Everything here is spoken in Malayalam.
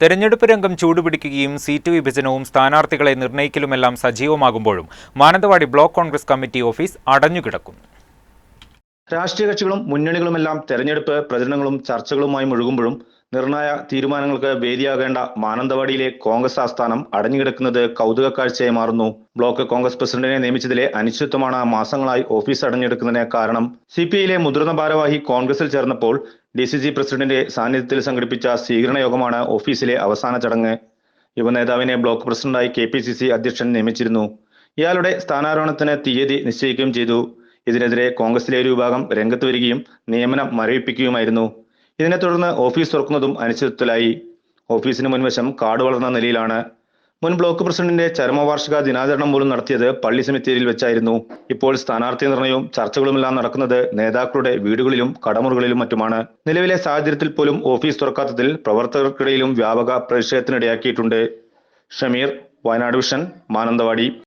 തെരഞ്ഞെടുപ്പ് രംഗം ചൂടുപിടിക്കുകയും സീറ്റ് വിഭജനവും സ്ഥാനാർത്ഥികളെ നിർണയിക്കലുമെല്ലാം സജീവമാകുമ്പോഴും Mananthavady block Congress committee office അടഞ്ഞുകിടക്കുന്നു രാഷ്ട്രീയ കക്ഷികളും മുന്നണികളുമെല്ലാം തെരഞ്ഞെടുപ്പ് പ്രചരണങ്ങളും ചർച്ചകളുമായി മുഴുകുമ്പോഴും നിർണായ തീരുമാനങ്ങൾക്ക് വേദിയാകേണ്ട മാനന്തവാടിയിലെ കോൺഗ്രസ് ആസ്ഥാനം അടഞ്ഞുകിടക്കുന്നത് കൗതുക കാഴ്ചയായി മാറുന്നു. ബ്ലോക്ക് കോൺഗ്രസ് പ്രസിഡന്റിനെ നിയമിച്ചതിലെ അനിശ്ചിത്വമാണ് മാസങ്ങളായി ഓഫീസ് അടഞ്ഞെടുക്കുന്നതിന് കാരണം. സി പി ഐയിലെ മുതിർന്ന ഭാരവാഹി കോൺഗ്രസിൽ ചേർന്നപ്പോൾ ഡി സി ജി പ്രസിഡന്റിന്റെ സാന്നിധ്യത്തിൽ സംഘടിപ്പിച്ച സ്വീകരണ യോഗമാണ് ഓഫീസിലെ അവസാന ചടങ്ങ്. യുവ നേതാവിനെ ബ്ലോക്ക് പ്രസിഡന്റായി കെ പി സി സി അധ്യക്ഷൻ നിയമിച്ചിരുന്നു. ഇയാളുടെ സ്ഥാനാരോഹണത്തിന് തീയതി നിശ്ചയിക്കുകയും ചെയ്തു. ഇതിനെതിരെ കോൺഗ്രസിലെ ഒരു വിഭാഗം രംഗത്ത് വരികയും നിയമനം മരവിപ്പിക്കുകയുമായിരുന്നു. ഇതിനെ തുടർന്ന് ഓഫീസ് തുറക്കുന്നതും അനിശ്ചിതത്വത്തിലായി. ഓഫീസിന് മുൻവശം കാട് വളർന്ന നിലയിലാണ്. മുൻ ബ്ലോക്ക് പ്രസിഡന്റിന്റെ ചരമവാർഷിക ദിനാചരണം പോലും നടത്തിയത് പള്ളി സെമിത്തേരിയിൽ വെച്ചായിരുന്നു. ഇപ്പോൾ സ്ഥാനാർത്ഥി നിർണയവും ചർച്ചകളുമെല്ലാം നടക്കുന്നത് നേതാക്കളുടെ വീടുകളിലും കടമുറികളിലും മറ്റുമാണ്. നിലവിലെ സാഹചര്യത്തിൽ പോലും ഓഫീസ് തുറക്കാത്തതിൽ പ്രവർത്തകർക്കിടയിലും വ്യാപക പ്രതിഷേധത്തിനിടയാക്കിയിട്ടുണ്ട്. ഷമീർ വയനാട് വിഷൻ മാനന്തവാടി.